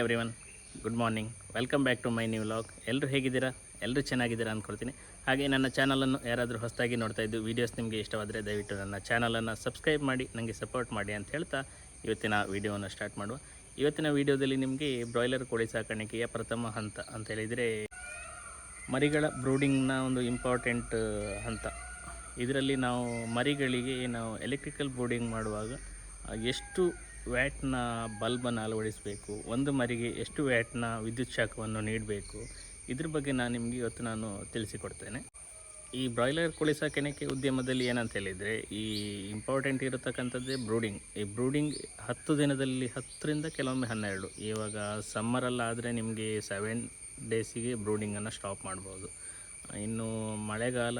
Hi everyone good morning welcome back to my new vlog ಎಲ್ಲರೂ ಹೇಗಿದ್ದೀರಾ? ಎಲ್ಲರೂ ಚೆನ್ನಾಗಿದ್ದೀರಾ ಅಂದ್ಕೊಳ್ತೀನಿ ಹಾಗೆ ನನ್ನ ಚಾನಲನ್ನು ಯಾರಾದರೂ ಹೊಸದಾಗಿ ನೋಡ್ತಾ ಇದ್ದು ವೀಡಿಯೋಸ್ ನಿಮಗೆ ಇಷ್ಟವಾದರೆ ದಯವಿಟ್ಟು ನನ್ನ ಚಾನಲನ್ನು ಸಬ್ಸ್ಕ್ರೈಬ್ ಮಾಡಿ ನನಗೆ ಸಪೋರ್ಟ್ ಮಾಡಿ ಅಂತ ಹೇಳ್ತಾ ಇವತ್ತಿನ ವೀಡಿಯೋವನ್ನು ಸ್ಟಾರ್ಟ್ ಮಾಡುವ. ಇವತ್ತಿನ ವೀಡಿಯೋದಲ್ಲಿ ನಿಮಗೆ ಬ್ರಾಯ್ಲರ್ ಕೋಳಿ ಸಾಕಾಣಿಕೆಯ ಪ್ರಥಮ ಹಂತ ಅಂತ ಹೇಳಿದರೆ ಮರಿಗಳ ಬ್ರೂಡಿಂಗ್ನ ಒಂದು ಇಂಪಾರ್ಟೆಂಟ್ ಹಂತ. ಇದರಲ್ಲಿ ನಾವು ಮರಿಗಳಿಗೆ ನಾವು ಎಲೆಕ್ಟ್ರಿಕಲ್ ಬ್ರೂಡಿಂಗ್ ಮಾಡುವಾಗ ಎಷ್ಟು ವ್ಯಾಟ್ನ ಬಲ್ಬನ್ನು ಅಳವಡಿಸಬೇಕು, ಒಂದು ಮರಿಗೆ ಎಷ್ಟು ವ್ಯಾಟ್ನ ವಿದ್ಯುತ್ ಶಾಖವನ್ನು ನೀಡಬೇಕು, ಇದ್ರ ಬಗ್ಗೆ ನಾನು ನಿಮಗೆ ಇವತ್ತು ನಾನು ತಿಳಿಸಿಕೊಡ್ತೇನೆ. ಈ ಬ್ರಾಯ್ಲರ್ ಕೋಳಿ ಸಾಕಾಣಿಕೆ ಉದ್ಯಮದಲ್ಲಿ ಏನಂತ ಹೇಳಿದರೆ, ಈ ಇಂಪಾರ್ಟೆಂಟ್ ಇರತಕ್ಕಂಥದ್ದೇ ಬ್ರೂಡಿಂಗ್. ಈ ಬ್ರೂಡಿಂಗ್ ಹತ್ತು ದಿನದಲ್ಲಿ ಹತ್ತರಿಂದ ಕೆಲವೊಮ್ಮೆ ಹನ್ನೆರಡು. ಇವಾಗ ಸಮ್ಮರಲ್ಲಾದರೆ ನಿಮಗೆ ಸೆವೆನ್ ಡೇಸಿಗೆ ಬ್ರೂಡಿಂಗನ್ನು ಸ್ಟಾಪ್ ಮಾಡ್ಬೋದು. ಇನ್ನು ಮಳೆಗಾಲ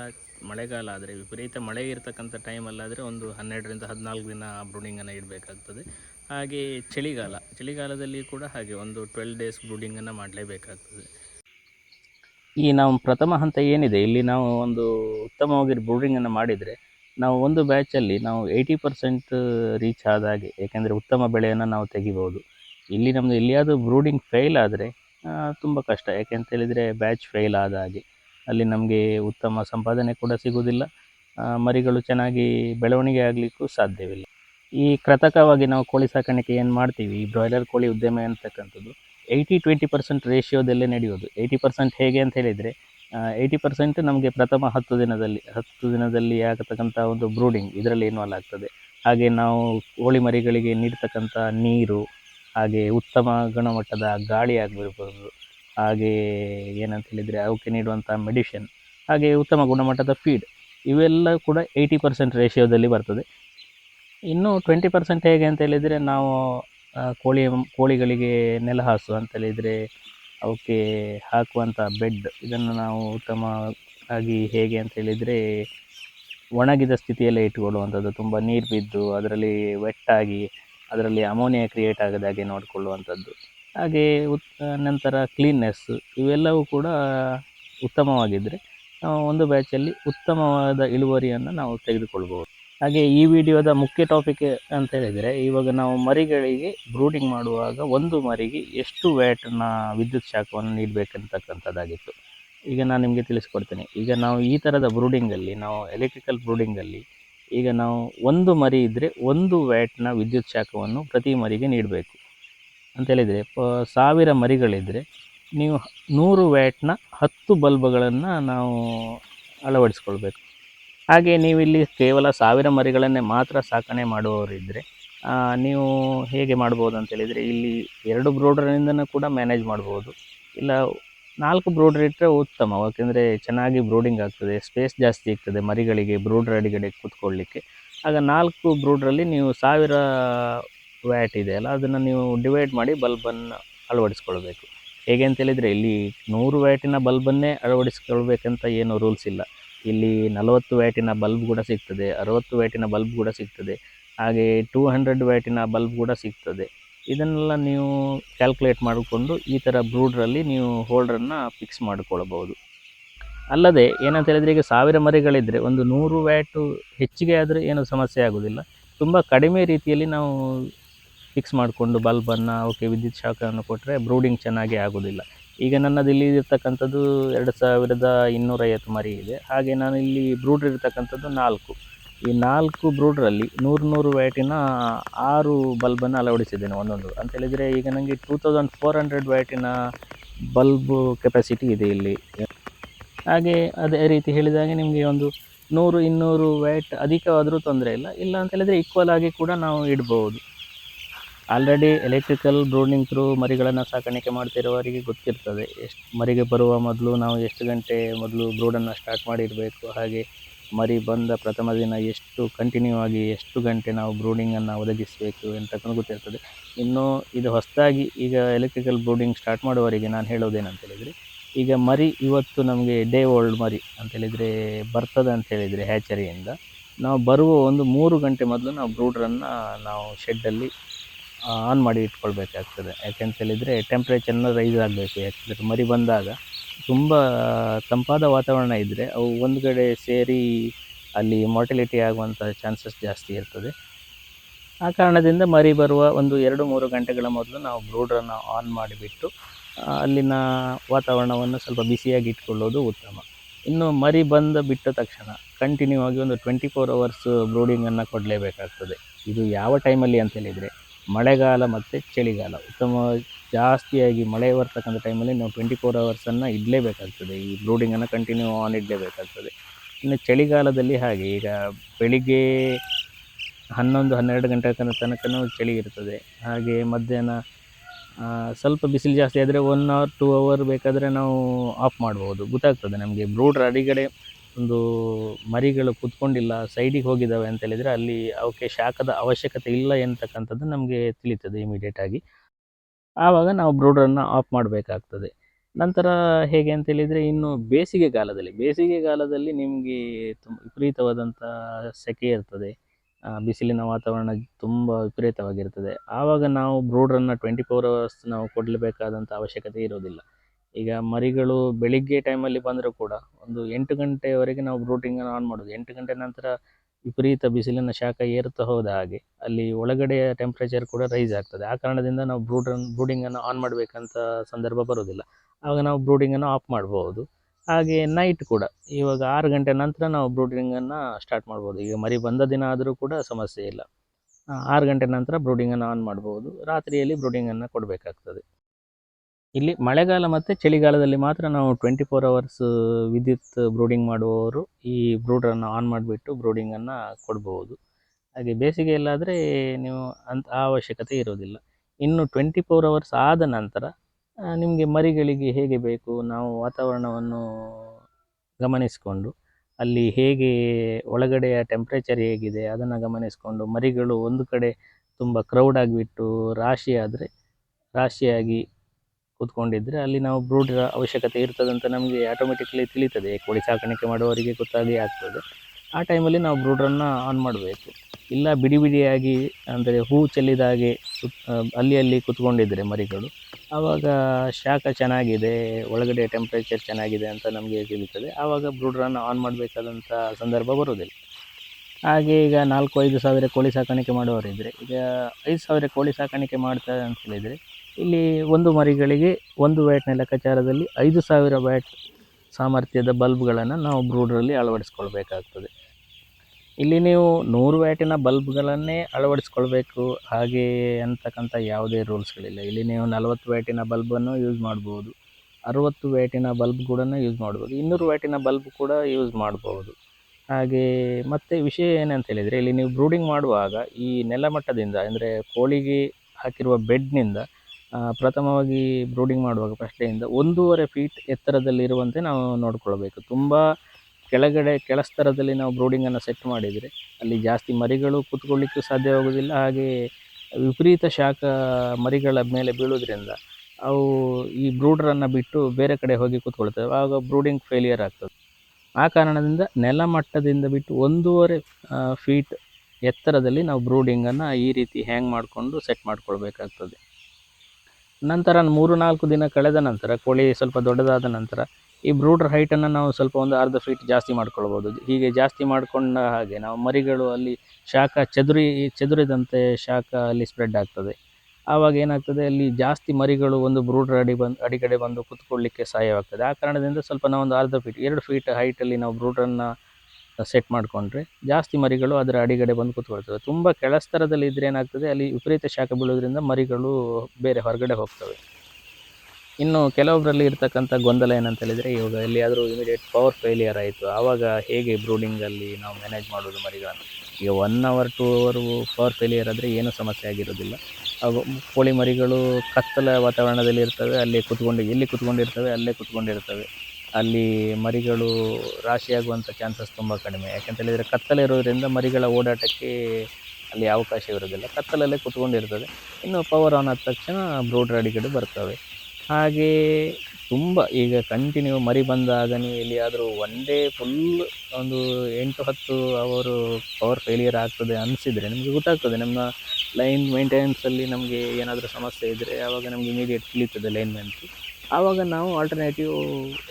ಮಳೆಗಾಲ ಆದರೆ ವಿಪರೀತ ಮಳೆ ಇರತಕ್ಕಂಥ ಟೈಮಲ್ಲಾದರೆ ಒಂದು ಹನ್ನೆರಡರಿಂದ ಹದಿನಾಲ್ಕು ದಿನ ಬ್ರೂಡಿಂಗನ್ನು ಇಡಬೇಕಾಗ್ತದೆ. ಹಾಗೆ ಚಳಿಗಾಲ ಚಳಿಗಾಲದಲ್ಲಿ ಕೂಡ ಹಾಗೆ ಒಂದು ಟ್ವೆಲ್ ಡೇಸ್ ಬ್ರೂಡಿಂಗನ್ನು ಮಾಡಲೇಬೇಕಾಗ್ತದೆ. ಈ ನಾವು ಪ್ರಥಮ ಹಂತ ಏನಿದೆ, ಇಲ್ಲಿ ನಾವು ಒಂದು ಉತ್ತಮವಾಗಿ ಬ್ರೂಡಿಂಗನ್ನು ಮಾಡಿದರೆ, ನಾವು ಒಂದು ಬ್ಯಾಚಲ್ಲಿ ನಾವು ಏಯ್ಟಿ ಪರ್ಸೆಂಟ್ ರೀಚ್ ಆದ ಹಾಗೆ, ಏಕೆಂದರೆ ಉತ್ತಮ ಬೆಳೆಯನ್ನು ನಾವು ತೆಗಿಬೋದು ಇಲ್ಲಿ ನಮ್ಮದು ಎಲ್ಲಿಯಾದರೂ ಬ್ರೂಡಿಂಗ್ ಫೇಲ್ ಆದರೆ ತುಂಬ ಕಷ್ಟ. ಯಾಕೆಂತ ಹೇಳಿದರೆ ಬ್ಯಾಚ್ ಫೇಲ್ ಆದ ಹಾಗೆ, ಅಲ್ಲಿ ನಮಗೆ ಉತ್ತಮ ಸಂಪಾದನೆ ಕೂಡ ಸಿಗುವುದಿಲ್ಲ ಮರಿಗಳು ಚೆನ್ನಾಗಿ ಬೆಳವಣಿಗೆ ಆಗಲಿಕ್ಕೂ ಸಾಧ್ಯವಿಲ್ಲ. ಈ ಕೃತಕವಾಗಿ ನಾವು ಕೋಳಿ ಸಾಕಾಣಿಕೆ ಏನು ಮಾಡ್ತೀವಿ? ಈ ಬ್ರಾಯ್ಲರ್ ಕೋಳಿ ಉದ್ಯಮ ಅಂತಕ್ಕಂಥದ್ದು ಏಯ್ಟಿ ಟ್ವೆಂಟಿ ಪರ್ಸೆಂಟ್ ರೇಷಿಯೋದಲ್ಲೇ ನಡೆಯೋದು. ಏಯ್ಟಿ ಪರ್ಸೆಂಟ್ ಹೇಗೆ ಅಂತ ಹೇಳಿದರೆ ಏಯ್ಟಿ ಪರ್ಸೆಂಟ್ ನಮಗೆ ಪ್ರಥಮ ಹತ್ತು ದಿನದಲ್ಲಿ ಹತ್ತು ದಿನದಲ್ಲಿ ಆಗತಕ್ಕಂಥ ಒಂದು ಬ್ರೂಡಿಂಗ್ ಇದರಲ್ಲಿ ಇನ್ವಾಲ್ವ್ ಆಗ್ತದೆ. ಹಾಗೆ ನಾವು ಕೋಳಿ ಮರಿಗಳಿಗೆ ನೀಡ್ತಕ್ಕಂಥ ನೀರು, ಹಾಗೆ ಉತ್ತಮ ಗುಣಮಟ್ಟದ ಗಾಳಿ ಆಗಿರ್ಬೋದು ಹಾಗೆ ಏನಂತ ಹೇಳಿದರೆ ಅವಕ್ಕೆ ನೀಡುವಂಥ ಮೆಡಿಷನ್ ಹಾಗೆ ಉತ್ತಮ ಗುಣಮಟ್ಟದ ಫೀಡ್ ಇವೆಲ್ಲ ಕೂಡ ಏಯ್ಟಿ ಪರ್ಸೆಂಟ್ ರೇಷಿಯೋದಲ್ಲಿ ಬರ್ತದೆ. ಇನ್ನು ಟ್ವೆಂಟಿ ಪರ್ಸೆಂಟ್ ಹೇಗೆ ಅಂತ ಹೇಳಿದರೆ ನಾವು ಕೋಳಿ, ಕೋಳಿಗಳಿಗೆ ನೆಲಹಾಸು ಅಂತ ಹೇಳಿದರೆ ಅವಕ್ಕೆ ಹಾಕುವಂಥ ಬೆಡ್ ಇದನ್ನು ನಾವು ಉತ್ತಮ ಆಗಿ ಹೇಗೆ ಅಂತ ಹೇಳಿದರೆ ಒಣಗಿದ ಸ್ಥಿತಿಯಲ್ಲೇ ಇಟ್ಟುಕೊಳ್ಳುವಂಥದ್ದು. ತುಂಬ ನೀರು ಬಿದ್ದು ಅದರಲ್ಲಿ ವೆಟ್ಟಾಗಿ ಅದರಲ್ಲಿ ಅಮೋನಿಯಾ ಕ್ರಿಯೇಟ್ ಆಗದ ಹಾಗೆ ನೋಡಿಕೊಳ್ಳುವಂಥದ್ದು. ಹಾಗೆ ಉತ್ ನಂತರ ಕ್ಲೀನ್ನೆಸ್ ಇವೆಲ್ಲವೂ ಕೂಡ ಉತ್ತಮವಾಗಿದ್ದರೆ ನಾವು ಒಂದು ಬ್ಯಾಚಲ್ಲಿ ಉತ್ತಮವಾದ ಇಳುವರಿಯನ್ನು ನಾವು ತೆಗೆದುಕೊಳ್ಬೋದು ಹಾಗೆ ಈ ವಿಡಿಯೋದ ಮುಖ್ಯ ಟಾಪಿಕ್ ಅಂತ ಹೇಳಿದರೆ, ಇವಾಗ ನಾವು ಮರಿಗಳಿಗೆ ಬ್ರೂಡಿಂಗ್ ಮಾಡುವಾಗ ಒಂದು ಮರಿಗೆ ಎಷ್ಟು ವ್ಯಾಟ್ನ ವಿದ್ಯುತ್ ಶಾಖವನ್ನು ನೀಡಬೇಕಂತಕ್ಕಂಥದ್ದಾಗಿತ್ತು. ಈಗ ನಾನು ನಿಮಗೆ ತಿಳಿಸ್ಕೊಡ್ತೇನೆ. ಈಗ ನಾವು ಈ ಥರದ ಬ್ರೂಡಿಂಗಲ್ಲಿ ನಾವು ಎಲೆಕ್ಟ್ರಿಕಲ್ ಬ್ರೂಡಿಂಗಲ್ಲಿ ಈಗ ನಾವು ಒಂದು ಮರಿ ಇದ್ದರೆ ಒಂದು ವ್ಯಾಟ್ನ ವಿದ್ಯುತ್ ಶಾಖವನ್ನು ಪ್ರತಿ ಮರಿಗೆ ನೀಡಬೇಕು. ಅಂತ ಹೇಳಿದರೆ, ಪ, ಸಾವಿರ ಮರಿಗಳಿದ್ದರೆ ನೀವು ನೂರು ವ್ಯಾಟ್ನ ಹತ್ತು ಬಲ್ಬ್ಗಳನ್ನು ನಾವು ಅಳವಡಿಸ್ಕೊಳ್ಬೇಕು. ಹಾಗೆ ನೀವು ಇಲ್ಲಿ ಕೇವಲ ಸಾವಿರ ಮರಿಗಳನ್ನೇ ಮಾತ್ರ ಸಾಕಣೆ ಮಾಡುವವರಿದ್ದರೆ ನೀವು ಹೇಗೆ ಮಾಡ್ಬೋದು ಅಂತ ಹೇಳಿದರೆ, ಇಲ್ಲಿ ಎರಡು ಬ್ರೋಡರಿಂದನೂ ಕೂಡ ಮ್ಯಾನೇಜ್ ಮಾಡ್ಬೋದು. ಇಲ್ಲ, ನಾಲ್ಕು ಬ್ರೋಡರ್ ಇಟ್ಟರೆ ಉತ್ತಮ, ಯಾಕೆಂದರೆ ಚೆನ್ನಾಗಿ ಬ್ರೋಡಿಂಗ್ ಆಗ್ತದೆ, ಸ್ಪೇಸ್ ಜಾಸ್ತಿ ಇರ್ತದೆ ಮರಿಗಳಿಗೆ, ಬ್ರೋಡರ್ ಅಡಿಗಡೆ ಕೂತ್ಕೊಳ್ಳಿಕ್ಕೆ. ಆಗ ನಾಲ್ಕು ಬ್ರೋಡ್ರಲ್ಲಿ ನೀವು ಸಾವಿರ ವ್ಯಾಟ್ ಇದೆ ಅಲ್ಲ, ಅದನ್ನು ನೀವು ಡಿವೈಡ್ ಮಾಡಿ ಬಲ್ಬನ್ನು ಅಳವಡಿಸ್ಕೊಳ್ಬೇಕು. ಹೇಗೆ ಅಂತೇಳಿದರೆ ಇಲ್ಲಿ ನೂರು ವ್ಯಾಟಿನ ಬಲ್ಬನ್ನೇ ಅಳವಡಿಸ್ಕೊಳ್ಬೇಕಂತ ಏನು ರೂಲ್ಸ್ ಇಲ್ಲ. ಇಲ್ಲಿ ನಲವತ್ತು ವ್ಯಾಟಿನ ಬಲ್ಬ್ ಕೂಡ ಸಿಗ್ತದೆ, ಅರವತ್ತು ವ್ಯಾಟಿನ ಬಲ್ಬ್ ಕೂಡ ಸಿಗ್ತದೆ, ಹಾಗೆ ಟೂ ಹಂಡ್ರೆಡ್ ವ್ಯಾಟಿನ ಬಲ್ಬ್ ಕೂಡ ಸಿಗ್ತದೆ. ಇದನ್ನೆಲ್ಲ ನೀವು ಕ್ಯಾಲ್ಕುಲೇಟ್ ಮಾಡಿಕೊಂಡು ಈ ಥರ ಬ್ರೂಡ್ರಲ್ಲಿ ನೀವು ಹೋಲ್ಡ್ರನ್ನು ಫಿಕ್ಸ್ ಮಾಡಿಕೊಳ್ಳಬಹುದು ಅಲ್ಲದೆ ಏನಂತ ಹೇಳಿದರೆ ಈಗ ಸಾವಿರ ಮರಿಗಳಿದ್ದರೆ ಒಂದು ನೂರು ವ್ಯಾಟು ಹೆಚ್ಚಿಗೆ ಆದರೆ ಏನು ಸಮಸ್ಯೆ ಆಗೋದಿಲ್ಲ. ತುಂಬ ಕಡಿಮೆ ರೀತಿಯಲ್ಲಿ ನಾವು ಫಿಕ್ಸ್ ಮಾಡಿಕೊಂಡು ಬಲ್ಬನ್ನು ಅವಕ್ಕೆ ವಿದ್ಯುತ್ ಶಾಖವನ್ನು ಕೊಟ್ಟರೆ ಬ್ರೂಡಿಂಗ್ ಚೆನ್ನಾಗಿ ಆಗೋದಿಲ್ಲ. ಈಗ ನನ್ನದು ಇಲ್ಲಿ ಇರ್ತಕ್ಕಂಥದ್ದು ಎರಡು ಸಾವಿರದ ಇನ್ನೂರೈವತ್ತು ಮರಿ ಇದೆ. ಹಾಗೆ ನಾನು ಇಲ್ಲಿ ಬ್ರೂಡ್ರ್ ಇರ್ತಕ್ಕಂಥದ್ದು ನಾಲ್ಕು. ಈ ನಾಲ್ಕು ಬ್ರೂಡ್ರಲ್ಲಿ ನೂರು ನೂರು ವ್ಯಾಟಿನ ಆರು ಬಲ್ಬನ್ನು ಅಳವಡಿಸಿದ್ದೇನೆ ಒಂದೊಂದು. ಅಂತ ಹೇಳಿದರೆ ಈಗ ನನಗೆ ಟೂ ತೌಸಂಡ್ ಫೋರ್ ಹಂಡ್ರೆಡ್ ವ್ಯಾಟಿನ ಬಲ್ಬು ಕೆಪಾಸಿಟಿ ಇದೆ ಇಲ್ಲಿ. ಹಾಗೆ ಅದೇ ರೀತಿ ಹೇಳಿದಾಗೆ ನಿಮಗೆ ಒಂದು ನೂರು ಇನ್ನೂರು ವ್ಯಾಟ್ ಅಧಿಕವಾದರೂ ತೊಂದರೆ ಇಲ್ಲ. ಇಲ್ಲ ಅಂತ ಹೇಳಿದರೆ ಈಕ್ವಲ್ ಆಗಿ ಕೂಡ ನಾವು ಇಡ್ಬೋದು. ಆಲ್ರೆಡಿ ಎಲೆಕ್ಟ್ರಿಕಲ್ ಬ್ರೂಡಿಂಗ್ ಥ್ರೂ ಮರಿಗಳನ್ನು ಸಾಕಾಣಿಕೆ ಮಾಡ್ತಿರೋವರಿಗೆ ಗೊತ್ತಿರ್ತದೆ. ಎಷ್ಟು ಮರಿಗೆ ಬರುವ ಮೊದಲು ನಾವು ಎಷ್ಟು ಗಂಟೆ ಮೊದಲು ಬ್ರೂಡನ್ನು ಸ್ಟಾರ್ಟ್ ಮಾಡಿರಬೇಕು, ಹಾಗೆ ಮರಿ ಬಂದ ಪ್ರಥಮ ದಿನ ಎಷ್ಟು ಕಂಟಿನ್ಯೂ ಆಗಿ ಎಷ್ಟು ಗಂಟೆ ನಾವು ಬ್ರೂಡಿಂಗನ್ನು ಒದಗಿಸಬೇಕು ಅಂತಕ್ಕಂಥ ಗೊತ್ತಿರ್ತದೆ. ಇನ್ನು ಇದು ಹೊಸದಾಗಿ ಈಗ ಎಲೆಕ್ಟ್ರಿಕಲ್ ಬ್ರೂಡಿಂಗ್ ಸ್ಟಾರ್ಟ್ ಮಾಡುವವರಿಗೆ ನಾನು ಹೇಳೋದೇನಂತ ಹೇಳಿದರೆ, ಈಗ ಮರಿ ಇವತ್ತು ನಮಗೆ ಡೇ ಓಲ್ಡ್ ಮರಿ ಅಂತ ಹೇಳಿದರೆ ಬರ್ತದೆ ಅಂತ ಹೇಳಿದರೆ ಹ್ಯಾಚರಿಯಿಂದ ನಾವು ಬರುವ ಒಂದು ಮೂರು ಗಂಟೆ ಮೊದಲು ನಾವು ಬ್ರೂಡ್ರನ್ನು ನಾವು ಶೆಡ್ಡಲ್ಲಿ ಆನ್ ಮಾಡಿ ಇಟ್ಕೊಳ್ಬೇಕಾಗ್ತದೆ ಯಾಕೆಂತ ಹೇಳಿದರೆ ಟೆಂಪ್ರೇಚರ್ನ ರೈಸ್ ಆಗಬೇಕು. ಯಾಕೆಂದರೆ ಮರಿ ಬಂದಾಗ ತುಂಬ ತಂಪಾದ ವಾತಾವರಣ ಇದ್ದರೆ ಅವು ಒಂದು ಕಡೆ ಸೇರಿ ಅಲ್ಲಿ ಮಾರ್ಟಿಲಿಟಿ ಆಗುವಂಥ ಚಾನ್ಸಸ್ ಜಾಸ್ತಿ ಇರ್ತದೆ. ಆ ಕಾರಣದಿಂದ ಮರಿ ಬರುವ ಒಂದು ಎರಡು, ಮೂರು ಗಂಟೆಗಳ ಮೊದಲು ನಾವು ಬ್ರೂಡ್ರನ್ನು ಆನ್ ಮಾಡಿಬಿಟ್ಟು ಅಲ್ಲಿನ ವಾತಾವರಣವನ್ನು ಸ್ವಲ್ಪ ಬಿಸಿಯಾಗಿ ಇಟ್ಕೊಳ್ಳೋದು ಉತ್ತಮ. ಇನ್ನು ಮರಿ ಬಂದ ಬಿಟ್ಟ ತಕ್ಷಣ ಕಂಟಿನ್ಯೂ ಆಗಿ ಒಂದು ಟ್ವೆಂಟಿ ಫೋರ್ ಅವರ್ಸ್ ಬ್ರೂಡಿಂಗನ್ನು ಕೊಡಲೇಬೇಕಾಗ್ತದೆ. ಇದು ಯಾವ ಟೈಮಲ್ಲಿ ಅಂತ ಹೇಳಿದರೆ ಮಳೆಗಾಲ ಮತ್ತು ಚಳಿಗಾಲ. ಉತ್ತಮ ಜಾಸ್ತಿಯಾಗಿ ಮಳೆ ಬರ್ತಕ್ಕಂಥ ಟೈಮಲ್ಲಿ ನಾವು ಟ್ವೆಂಟಿ ಫೋರ್ ಅವರ್ಸನ್ನು ಇಡಲೇಬೇಕಾಗ್ತದೆ. ಈ ಬ್ರೂಡಿಂಗನ್ನು ಕಂಟಿನ್ಯೂ ಆನ್ ಇಡಲೇಬೇಕಾಗ್ತದೆ. ಇನ್ನು ಚಳಿಗಾಲದಲ್ಲಿ ಹಾಗೆ, ಈಗ ಬೆಳಿಗ್ಗೆ ಹನ್ನೊಂದು, ಹನ್ನೆರಡು ಗಂಟೆ ತನಕನೂ ಚಳಿ ಇರ್ತದೆ. ಹಾಗೆ ಮಧ್ಯಾಹ್ನ ಸ್ವಲ್ಪ ಬಿಸಿಲು ಜಾಸ್ತಿ ಆದರೆ ಒನ್ ಅವರ್ ಟೂ ಅವರ್ ಬೇಕಾದರೆ ನಾವು ಆಫ್ ಮಾಡ್ಬೋದು. ಗೊತ್ತಾಗ್ತದೆ ನಮಗೆ ಬ್ರೂಡ್ರ್ ಅಡಿಗಡೆ ಒಂದು ಮರಿಗಳು ಕೂತ್ಕೊಂಡಿಲ್ಲ, ಸೈಡಿಗೆ ಹೋಗಿದ್ದಾವೆ ಅಂತ ಹೇಳಿದರೆ ಅಲ್ಲಿ ಅವಕ್ಕೆ ಶಾಖದ ಅವಶ್ಯಕತೆ ಇಲ್ಲ ಎಂತಕ್ಕಂಥದ್ದು ನಮಗೆ ತಿಳಿತದೆ ಇಮಿಡಿಯೇಟಾಗಿ ಆವಾಗ ನಾವು ಬ್ರೂಡರನ್ನು ಆಫ್ ಮಾಡಬೇಕಾಗ್ತದೆ. ನಂತರ ಹೇಗೆ ಅಂತ ಹೇಳಿದರೆ ಇನ್ನು ಬೇಸಿಗೆ ಕಾಲದಲ್ಲಿ ಬೇಸಿಗೆ ಕಾಲದಲ್ಲಿ ನಿಮಗೆ ತುಂಬ ವಿಪರೀತವಾದಂಥ ಸೆಕೆ ಇರ್ತದೆ. ಬಿಸಿಲಿನ ವಾತಾವರಣ ತುಂಬ ವಿಪರೀತವಾಗಿರ್ತದೆ. ಆವಾಗ ನಾವು ಬ್ರೂಡರನ್ನು ಟ್ವೆಂಟಿ ಫೋರ್ ಅವರ್ಸ್ ನಾವು ಕೊಡಲೇಬೇಕಾದಂಥ ಅವಶ್ಯಕತೆ ಇರೋದಿಲ್ಲ. ಈಗ ಮರಿಗಳು ಬೆಳಿಗ್ಗೆ ಟೈಮಲ್ಲಿ ಬಂದರೂ ಕೂಡ ಒಂದು ಎಂಟು ಗಂಟೆವರೆಗೆ ನಾವು ಬ್ರೂಟಿಂಗನ್ನು ಆನ್ ಮಾಡೋದು. ಎಂಟು ಗಂಟೆ ನಂತರ ವಿಪರೀತ ಬಿಸಿಲಿನ ಶಾಖ ಏರುತ್ತಾ ಹೋದ ಹಾಗೆ ಅಲ್ಲಿ ಒಳಗಡೆಯ ಟೆಂಪ್ರೇಚರ್ ಕೂಡ ರೈಸ್ ಆಗ್ತದೆ. ಆ ಕಾರಣದಿಂದ ನಾವು ಬ್ರೂಡಿಂಗ್ ಬ್ರೂಡಿಂಗನ್ನು ಆನ್ ಮಾಡಬೇಕಂತ ಸಂದರ್ಭ ಬರೋದಿಲ್ಲ ಆಗ ನಾವು ಬ್ರೂಡಿಂಗನ್ನು ಆಫ್ ಮಾಡ್ಬೋದು ಹಾಗೆ ನೈಟ್ ಕೂಡ, ಇವಾಗ ಆರು ಗಂಟೆ ನಂತರ ನಾವು ಬ್ರೂಡಿಂಗನ್ನು ಸ್ಟಾರ್ಟ್ ಮಾಡ್ಬೋದು ಈಗ ಮರಿ ಬಂದ ದಿನ ಆದರೂ ಕೂಡ ಸಮಸ್ಯೆ ಇಲ್ಲ. ಆರು ಗಂಟೆ ನಂತರ ಬ್ರೂಡಿಂಗನ್ನು ಆನ್ ಮಾಡ್ಬೋದು ರಾತ್ರಿಯಲ್ಲಿ ಬ್ರೂಡಿಂಗನ್ನು ಕೊಡಬೇಕಾಗ್ತದೆ. ಇಲ್ಲಿ ಮಳೆಗಾಲ ಮತ್ತು ಚಳಿಗಾಲದಲ್ಲಿ ಮಾತ್ರ ನಾವು ಟ್ವೆಂಟಿ ಫೋರ್ ಅವರ್ಸ್ ವಿದ್ಯುತ್ ಬ್ರೂಡಿಂಗ್ ಮಾಡುವವರು ಈ ಬ್ರೂಡ್ರನ್ನು ಆನ್ ಮಾಡಿಬಿಟ್ಟು ಬ್ರೂಡಿಂಗನ್ನು ಕೊಡ್ಬೋದು. ಹಾಗೆ ಬೇಸಿಗೆಯಲ್ಲಾದರೆ ನೀವು ಅಂತ ಆ ಅವಶ್ಯಕತೆ ಇರೋದಿಲ್ಲ ಇನ್ನು ಟ್ವೆಂಟಿ ಫೋರ್ ಅವರ್ಸ್ ಆದ ನಂತರ ನಿಮಗೆ ಮರಿಗಳಿಗೆ ಹೇಗೆ ಬೇಕು, ನಾವು ವಾತಾವರಣವನ್ನು ಗಮನಿಸಿಕೊಂಡು, ಅಲ್ಲಿ ಹೇಗೆ ಒಳಗಡೆಯ ಟೆಂಪ್ರೇಚರ್ ಹೇಗಿದೆ, ಅದನ್ನು ಗಮನಿಸಿಕೊಂಡು, ಮರಿಗಳು ಒಂದು ಕಡೆ ತುಂಬ ಕ್ರೌಡ್ ಆಗಿಬಿಟ್ಟು ರಾಶಿ ಆದರೆ ರಾಶಿಯಾಗಿ ಕೂತ್ಕೊಂಡಿದ್ದರೆ ಅಲ್ಲಿ ನಾವು ಬ್ರೂಡ್ರ ಅವಶ್ಯಕತೆ ಇರ್ತದೆ ಅಂತ ನಮಗೆ ಆಟೋಮೆಟಿಕ್ಲಿ ತಿಳಿತದೆ. ಕೋಳಿ ಸಾಕಾಣಿಕೆ ಮಾಡುವವರಿಗೆ ಗೊತ್ತಾಗಿ ಆಗ್ತದೆ. ಆ ಟೈಮಲ್ಲಿ ನಾವು ಬ್ರೂಡ್ರನ್ನು ಆನ್ ಮಾಡಬೇಕು. ಇಲ್ಲ ಬಿಡಿ ಬಿಡಿಯಾಗಿ ಅಂದರೆ ಹೂ ಚೆಲ್ಲಿದ ಹಾಗೆ ಅಲ್ಲಿ ಅಲ್ಲಿ ಕೂತ್ಕೊಂಡಿದ್ದರೆ ಮರಿಗಳು, ಆವಾಗ ಶಾಖ ಚೆನ್ನಾಗಿದೆ, ಒಳಗಡೆ ಟೆಂಪ್ರೇಚರ್ ಚೆನ್ನಾಗಿದೆ ಅಂತ ನಮಗೆ ತಿಳಿತದೆ. ಆವಾಗ ಬ್ರೂಡ್ರನ್ನು ಆನ್ ಮಾಡಬೇಕಾದಂಥ ಸಂದರ್ಭ ಬರೋದಿಲ್ಲ ಹಾಗೆ ಈಗ ನಾಲ್ಕು ಐದು ಸಾವಿರ ಕೋಳಿ ಸಾಕಾಣಿಕೆ ಮಾಡುವವರಿದ್ದರೆ ಈಗ ಐದು ಸಾವಿರ ಕೋಳಿ ಸಾಕಾಣಿಕೆ ಮಾಡ್ತಾರೆ ಅಂತ ಹೇಳಿದರೆ ಇಲ್ಲಿ ಒಂದು ಮರಿಗಳಿಗೆ ಒಂದು ವ್ಯಾಟ್ನ ಲೆಕ್ಕಾಚಾರದಲ್ಲಿ ಐದು ಸಾವಿರ ವ್ಯಾಟ್ ಸಾಮರ್ಥ್ಯದ ಬಲ್ಬ್ಗಳನ್ನು ನಾವು ಬ್ರೂಡ್ರಲ್ಲಿ ಅಳವಡಿಸ್ಕೊಳ್ಬೇಕಾಗ್ತದೆ. ಇಲ್ಲಿ ನೀವು ನೂರು ವ್ಯಾಟಿನ ಬಲ್ಬ್ಗಳನ್ನೇ ಅಳವಡಿಸ್ಕೊಳ್ಬೇಕು, ಹಾಗೆ ಅಂತಕ್ಕಂಥ ಯಾವುದೇ ರೂಲ್ಸ್ಗಳಿಲ್ಲ. ಇಲ್ಲಿ ನೀವು ನಲವತ್ತು ವ್ಯಾಟಿನ ಬಲ್ಬನ್ನು ಯೂಸ್ ಮಾಡ್ಬೋದು, ಅರುವತ್ತು ವ್ಯಾಟಿನ ಬಲ್ಬ್ ಕೂಡ ಯೂಸ್ ಮಾಡ್ಬೋದು, ಇನ್ನೂರು ವ್ಯಾಟಿನ ಬಲ್ಬ್ ಕೂಡ ಯೂಸ್ ಮಾಡ್ಬೋದು. ಹಾಗೆ ಮತ್ತು ವಿಷಯ ಏನಂತ ಹೇಳಿದರೆ, ಇಲ್ಲಿ ನೀವು ಬ್ರೂಡಿಂಗ್ ಮಾಡುವಾಗ ಈ ನೆಲಮಟ್ಟದಿಂದ, ಅಂದರೆ ಕೋಳಿಗೆ ಹಾಕಿರುವ ಬೆಡ್ನಿಂದ ಪ್ರಥಮವಾಗಿ ಬ್ರೂಡಿಂಗ್ ಮಾಡುವಾಗ ಫಸ್ಟಿಂದ ಒಂದೂವರೆ ಫೀಟ್ ಎತ್ತರದಲ್ಲಿರುವಂತೆ ನಾವು ನೋಡಿಕೊಳ್ಳಬೇಕು ತುಂಬ ಕೆಳಗಡೆ, ಕೆಳಸ್ತರದಲ್ಲಿ ನಾವು ಬ್ರೂಡಿಂಗನ್ನು ಸೆಟ್ ಮಾಡಿದರೆ ಅಲ್ಲಿ ಜಾಸ್ತಿ ಮರಿಗಳು ಕೂತ್ಕೊಳ್ಳಿಕ್ಕೂ ಸಾಧ್ಯವಾಗುವುದಿಲ್ಲ. ಹಾಗೆ ವಿಪರೀತ ಶಾಖ ಮರಿಗಳ ಮೇಲೆ ಬೀಳೋದ್ರಿಂದ ಅವು ಈ ಬ್ರೂಡ್ರನ್ನು ಬಿಟ್ಟು ಬೇರೆ ಕಡೆ ಹೋಗಿ ಕೂತ್ಕೊಳ್ತವೆ. ಆಗ ಬ್ರೂಡಿಂಗ್ ಫೇಲಿಯರ್ ಆಗ್ತದೆ. ಆ ಕಾರಣದಿಂದ ನೆಲಮಟ್ಟದಿಂದ ಬಿಟ್ಟು ಒಂದೂವರೆ ಫೀಟ್ ಎತ್ತರದಲ್ಲಿ ನಾವು ಬ್ರೂಡಿಂಗನ್ನು ಈ ರೀತಿ ಹ್ಯಾಂಗ್ ಮಾಡಿಕೊಂಡು ಸೆಟ್ ಮಾಡ್ಕೊಳ್ಬೇಕಾಗ್ತದೆ. ನಂತರ ಮೂರು ನಾಲ್ಕು ದಿನ ಕಳೆದ ನಂತರ, ಕೋಳಿ ಸ್ವಲ್ಪ ದೊಡ್ಡದಾದ ನಂತರ, ಈ ಬ್ರೂಡರ್ ಹೈಟನ್ನು ನಾವು ಸ್ವಲ್ಪ ಒಂದು ಅರ್ಧ ಫೀಟ್ ಜಾಸ್ತಿ ಮಾಡ್ಕೊಳ್ಬೋದು. ಹೀಗೆ ಜಾಸ್ತಿ ಮಾಡಿಕೊಂಡ ಹಾಗೆ ನಾವು ಮರಿಗಳು ಅಲ್ಲಿ ಶಾಖ ಚದುರಿ, ಚದುರಿದಂತೆ ಶಾಖ ಅಲ್ಲಿ ಸ್ಪ್ರೆಡ್ ಆಗ್ತದೆ. ಆವಾಗ ಏನಾಗ್ತದೆ, ಅಲ್ಲಿ ಜಾಸ್ತಿ ಮರಿಗಳು ಒಂದು ಬ್ರೂಡರ್ ಅಡಿ ಬಂದು, ಅಡಿಗಡೆ ಬಂದು ಕುತ್ಕೊಳ್ಳಿಕ್ಕೆ ಸಹಾಯವಾಗ್ತದೆ. ಆ ಕಾರಣದಿಂದ ಸ್ವಲ್ಪ ನಾವು ಒಂದು ಅರ್ಧ ಫೀಟ್ ಎರಡು ಫೀಟ್ ಹೈಟಲ್ಲಿ ನಾವು ಬ್ರೂಡ್ರನ್ನು ಸೆಟ್ ಮಾಡಿಕೊಂಡ್ರೆ ಜಾಸ್ತಿ ಮರಿಗಳು ಅದರ ಅಡಿಗಡೆ ಬಂದು ಕೂತ್ಕೊಳ್ತವೆ. ತುಂಬ ಕೆಳಸ್ತರದಲ್ಲಿ ಇದ್ದರೆ ಏನಾಗ್ತದೆ, ಅಲ್ಲಿ ವಿಪರೀತ ಶಾಖ ಬೀಳೋದ್ರಿಂದ ಮರಿಗಳು ಬೇರೆ ಹೊರಗಡೆ ಹೋಗ್ತವೆ. ಇನ್ನು ಕೆಲವೊಬ್ಬರಲ್ಲಿ ಇರ್ತಕ್ಕಂಥ ಗೊಂದಲ ಏನಂತ ಹೇಳಿದರೆ, ಇವಾಗ ಎಲ್ಲಿಯಾದರೂ ಇಮಿಡಿಯೇಟ್ ಪವರ್ ಫೇಲಿಯರ್ ಆಯಿತು, ಆವಾಗ ಹೇಗೆ ಬ್ರೂಡಿಂಗಲ್ಲಿ ನಾವು ಮ್ಯಾನೇಜ್ ಮಾಡೋದು ಮರಿಗಳನ್ನು? ಈಗ ಒನ್ ಅವರ್ ಟೂ ಅವರು ಪವರ್ ಫೇಲಿಯರ್ ಆದರೆ ಏನೂ ಸಮಸ್ಯೆ ಆಗಿರೋದಿಲ್ಲ. ಅವು ಕೋಳಿ ಮರಿಗಳು ಕತ್ತಲ ವಾತಾವರಣದಲ್ಲಿ ಇರ್ತವೆ ಅಲ್ಲಿ ಕುತ್ಕೊಂಡು, ಎಲ್ಲಿ ಕೂತ್ಕೊಂಡಿರ್ತವೆ, ಅಲ್ಲೇ ಕುತ್ಕೊಂಡಿರ್ತವೆ. ಅಲ್ಲಿ ಮರಿಗಳು ರಾಶಿಯಾಗುವಂಥ ಚಾನ್ಸಸ್ ತುಂಬ ಕಡಿಮೆ. ಯಾಕಂತ ಹೇಳಿದರೆ ಕತ್ತಲೆ ಇರೋದ್ರಿಂದ ಮರಿಗಳ ಓಡಾಟಕ್ಕೆ ಅಲ್ಲಿ ಅವಕಾಶ ಇರೋದಿಲ್ಲ ಕತ್ತಲಲ್ಲೇ ಕುತ್ಕೊಂಡಿರ್ತದೆ. ಇನ್ನು ಪವರ್ ಆನ್ ಆದ ತಕ್ಷಣ ಬ್ರೋಡ್ ಅಡಿಗಡೆ ಬರ್ತವೆ. ಹಾಗೆ ತುಂಬ ಈಗ ಕಂಟಿನ್ಯೂ ಮರಿ ಬಂದಾಗ ನೀವು ಎಲ್ಲಿಯಾದರೂ ಡೇ ಫುಲ್ ಒಂದು ಎಂಟು ಹತ್ತು ಅವರು ಪವರ್ ಫೇಲಿಯರ್ ಆಗ್ತದೆ ಅನಿಸಿದರೆ ನಿಮಗೆ ಗೊತ್ತಾಗ್ತದೆ. ನಮ್ಮ ಲೈನ್ ಮೇಂಟೆನೆನ್ಸಲ್ಲಿ ನಮಗೆ ಏನಾದರೂ ಸಮಸ್ಯೆ ಇದ್ದರೆ ಆವಾಗ ನಮಗೆ ಇಮಿಡಿಯೇಟ್ ತಿಳಿತದೆ ಲೈನ್ಮೆಂಟು ಆವಾಗ ನಾವು ಆಲ್ಟರ್ನೇಟಿವ್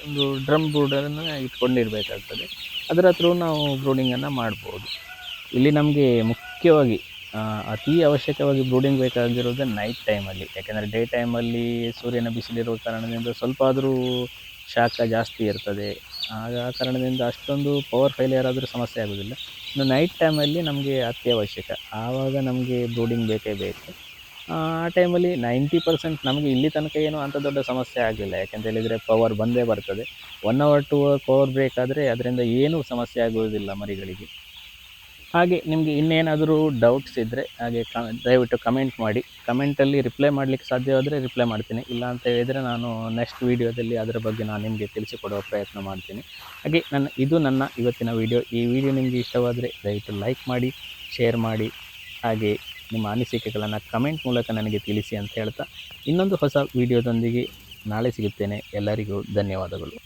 ಒಂದು ಡ್ರಮ್ ಬ್ರೂಡರನ್ನು ಇಟ್ಕೊಂಡಿರಬೇಕಾಗ್ತದೆ. ಅದರ ತ್ರೂ ನಾವು ಬ್ರೂಡಿಂಗನ್ನು ಮಾಡ್ಬೋದು. ಇಲ್ಲಿ ನಮಗೆ ಮುಖ್ಯವಾಗಿ ಅತಿ ಅವಶ್ಯಕವಾಗಿ ಬ್ರೂಡಿಂಗ್ ಬೇಕಾಗಿರೋದು ನೈಟ್ ಟೈಮಲ್ಲಿ ಯಾಕೆಂದರೆ ಡೇ ಟೈಮಲ್ಲಿ ಸೂರ್ಯನ ಬಿಸಿಲಿರುವ ಕಾರಣದಿಂದ ಸ್ವಲ್ಪ ಆದರೂ ಶಾಖ ಜಾಸ್ತಿ ಇರ್ತದೆ. ಆಗ ಆ ಕಾರಣದಿಂದ ಅಷ್ಟೊಂದು ಪವರ್ ಫೈಲಿಯರ್ ಆದರೂ ಸಮಸ್ಯೆ ಆಗೋದಿಲ್ಲ. ಇನ್ನು ನೈಟ್ ಟೈಮಲ್ಲಿ ನಮಗೆ ಅತ್ಯವಶ್ಯಕ. ಆವಾಗ ನಮಗೆ ಬ್ರೂಡಿಂಗ್ ಬೇಕೇ ಬೇಕು. ಆ ಟೈಮಲ್ಲಿ ನೈಂಟಿ ಪರ್ಸೆಂಟ್ ನಮಗೆ ಇಲ್ಲಿ ತನಕ ಏನು ಅಂಥ ದೊಡ್ಡ ಸಮಸ್ಯೆ ಆಗಲಿಲ್ಲ ಯಾಕೆಂತ ಹೇಳಿದರೆ ಪವರ್ ಬಂದೇ ಬರ್ತದೆ. One hour two hour power break ಆದರೆ ಅದರಿಂದ ಏನೂ ಸಮಸ್ಯೆ ಆಗುವುದಿಲ್ಲ ಮರಿಗಳಿಗೆ. ಹಾಗೆ ನಿಮಗೆ ಇನ್ನೇನಾದರೂ ಡೌಟ್ಸ್ ಇದ್ದರೆ ಹಾಗೆ ಕ, ದಯವಿಟ್ಟು ಕಮೆಂಟ್ ಮಾಡಿ. ಕಮೆಂಟಲ್ಲಿ ರಿಪ್ಲೈ ಮಾಡಲಿಕ್ಕೆ ಸಾಧ್ಯವಾದರೆ ರಿಪ್ಲೈ ಮಾಡ್ತೀನಿ. ಇಲ್ಲ ಅಂತ ಹೇಳಿದರೆ ನಾನು ನೆಕ್ಸ್ಟ್ ವೀಡಿಯೋದಲ್ಲಿ ಅದರ ಬಗ್ಗೆ ನಾನು ನಿಮಗೆ ತಿಳಿಸಿಕೊಡುವ ಪ್ರಯತ್ನ ಮಾಡ್ತೀನಿ. ಹಾಗೆ ನನ್ನ, ಇದು ನನ್ನ ಇವತ್ತಿನ ವಿಡಿಯೋ ಈ ವಿಡಿಯೋ ನಿಮಗೆ ಇಷ್ಟವಾದರೆ ದಯವಿಟ್ಟು ಲೈಕ್ ಮಾಡಿ ಶೇರ್ ಮಾಡಿ. ಹಾಗೆ ನಿಮ್ಮ ಅನಿಸಿಕೆಗಳನ್ನು ಕಮೆಂಟ್ ಮೂಲಕ ನನಗೆ ತಿಳಿಸಿ ಅಂತ ಹೇಳ್ತಾ ಇನ್ನೊಂದು ಹೊಸ ವಿಡಿಯೋದೊಂದಿಗೆ ನಾಳೆ ಸಿಗುತ್ತೇನೆ. ಎಲ್ಲರಿಗೂ ಧನ್ಯವಾದಗಳು.